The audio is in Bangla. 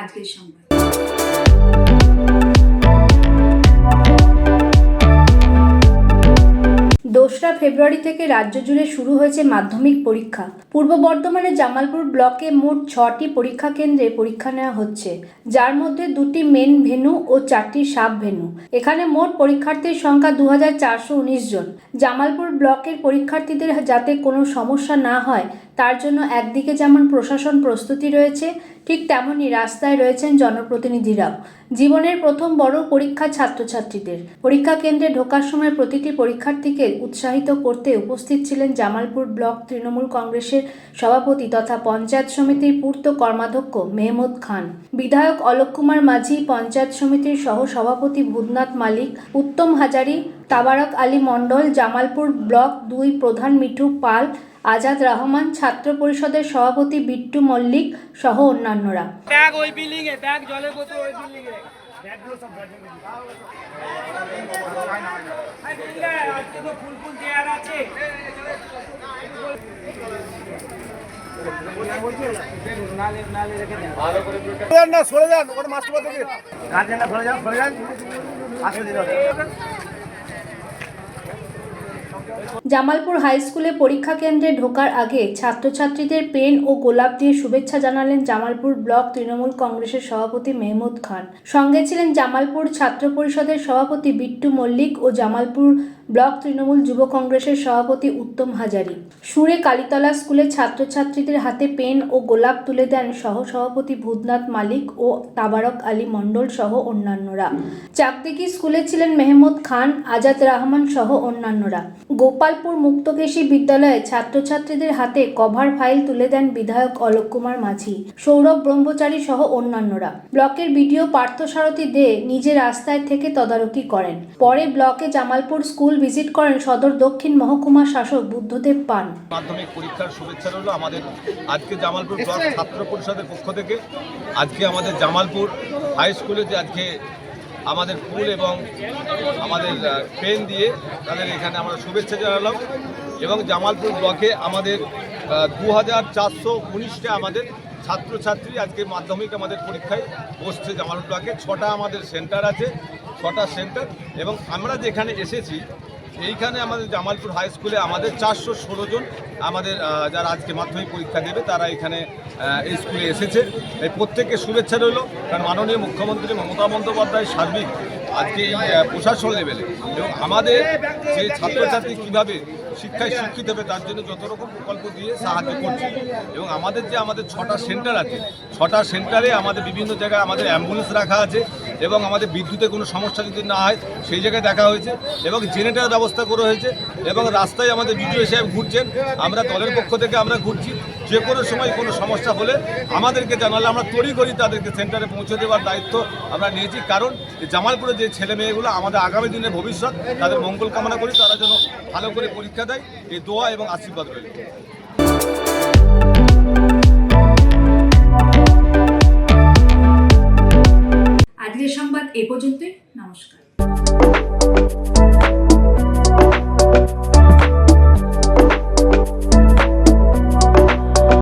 আজকের সংবাদ। দোসরা ফেব্রুয়ারি থেকে রাজ্য জুড়ে শুরু হয়েছে মাধ্যমিক পরীক্ষা। পূর্ব বর্ধমানের জামালপুর ব্লকে মোট ছটি পরীক্ষা কেন্দ্রে পরীক্ষা নেওয়া হচ্ছে। যার মধ্যে দুটি মেন ভেনু ও চারটি সাব ভেনু এখানে মোট পরীক্ষার্থীর সংখ্যা দু হাজার চারশো উনিশ জন। জামালপুর ব্লকের পরীক্ষার্থীদের যাতে কোনো সমস্যা না হয় তার জন্য একদিকে যেমন প্রশাসন প্রস্তুতি রয়েছে, ঠিক তেমনই রাস্তায় রয়েছেন জনপ্রতিনিধিরাও জীবনের প্রথম বড় পরীক্ষা ছাত্রছাত্রীদের। পরীক্ষা কেন্দ্রে ঢোকার সময় প্রতিটি পরীক্ষার্থীকে উৎসাহিত করতে উপস্থিত ছিলেন জামালপুর ব্লক তৃণমূল কংগ্রেসের সভাপতি তথা পঞ্চায়েত সমিতির পূর্ত কর্মাধ্যক্ষ মেহমুদ খান। বিধায়ক অলোক কুমার মাঝি, পঞ্চায়েত সমিতির সহ সভাপতি ভূতনাথ মালিক, উত্তম হাজারি, তাবারক আলী মণ্ডল, জামালপুর ব্লক দুই প্রধান মিঠু পাল আজাদ রহমান ছাত্র পরিষদের সভাপতি বিট্টু মল্লিক সহ অন্যান্যরা। ব্যাগ ওই বিল্ডিং এ ব্যাগ বোতল ওই বিল্ডিং এ। সরে যান মাস্টার সরে যান সরে যান। আসলে জামালপুর হাই স্কুলে পরীক্ষা কেন্দ্রে ঢোকার আগে ছাত্রছাত্রীদের পেন ও গোলাপ দিয়ে শুভেচ্ছা জানালেন জামালপুর ব্লক তৃণমূল কংগ্রেসের সভাপতি মেহমুদ খান। সঙ্গে ছিলেন জামালপুর ছাত্র পরিষদের সভাপতি বিট্টু মল্লিক ও জামালপুর ব্লক তৃণমূল যুব কংগ্রেসের সভাপতি উত্তম হাজারি। সুরে কালীতলা স্কুলে ছাত্রছাত্রীদের হাতে পেন ও গোলাপ তুলে দেন সহ সভাপতি ভূতনাথ মালিক ও তাবারক আলী মণ্ডল সহ অন্যান্যরা। চাকদিকি স্কুলে ছিলেন মেহমুদ খান, আজাদ রহমান সহ অন্যান্যরা। গোপালপুর মুক্তকেশী বিদ্যালয়ে ছাত্রছাত্রীদের হাতে কভার ফাইল তুলে দেন বিধায়ক অলোক কুমার মাঝি, সৌরভ ব্রহ্মচারী সহ অন্যান্যরা। ব্লকের বিডিও পার্থসারথী দে নিজে রাস্তায় থেকে তদারকি করেন। পরে ব্লকে জামালপুর স্কুল ভিজিট করেন সদর দক্ষিণ মহকুমা শাসক বুদ্ধদেব পান মাধ্যমিক পরীক্ষার শুভেচ্ছা রইল আমাদের আজকে জামালপুর ব্লক ছাত্র পরিষদের পক্ষ থেকে। আজকে আমাদের জামালপুর হাই স্কুলে যে আজকে আমাদের ফুল এবং আমাদের পেন দিয়ে তাদের এখানে আমরা শুভেচ্ছা জানালাম এবং জামালপুর ব্লকে আমাদের দু হাজার চারশো উনিশটা আমাদের ছাত্রছাত্রী আজকে মাধ্যমিক আমাদের পরীক্ষায় বসছে জামালপুর ব্লকে। ছটা আমাদের সেন্টার আছে, ছটা সেন্টার এবং আমরা যেখানে এসেছি এইখানে আমাদের জামালপুর হাই স্কুলে আমাদের চারশো ষোলো জন আমাদের যারা আজকে মাধ্যমিক পরীক্ষা দেবে, তারা এখানে এই স্কুলে এসেছে। এই প্রত্যেককে শুভেচ্ছা রইল, কারণ মাননীয় মুখ্যমন্ত্রী মমতা বন্দ্যোপাধ্যায় সার্বিক আজকে এই প্রশাসন লেভেলে এবং আমাদের যে ছাত্রছাত্রী কীভাবে শিক্ষায় শিক্ষিত হবে, তার জন্য যত রকম প্রকল্প দিয়ে সাহায্য করছে। এবং আমাদের যে আমাদের ছটা সেন্টার আছে, ছটা সেন্টারে আমাদের বিভিন্ন জায়গায় আমাদের অ্যাম্বুলেন্স রাখা আছে। এবং আমাদের বিদ্যুতের কোনো সমস্যা যদি না হয়, সেই জায়গায় দেখা হয়েছে এবং জেনারেটার ব্যবস্থা করা হয়েছে এবং রাস্তায় আমাদের বিডিও সাহেব ঘুরছেন। আমরা দলের পক্ষ থেকে আমরা ঘুরছি। যে কোনো সময় কোনো সমস্যা হলে আমাদেরকে জানালে, আমরা তড়িঘড়ি তাদেরকে সেন্টারে পৌঁছে দেওয়ার দায়িত্ব আমরা নিয়েছি। কারণ জামালপুরে যে ছেলে মেয়েগুলো আমাদের আগামী দিনের ভবিষ্যৎ, তাদের মঙ্গল কামনা করি। তারা যেন ভালো করে পরীক্ষা দেয়। এই দোয়া এবং আশীর্বাদ রইল।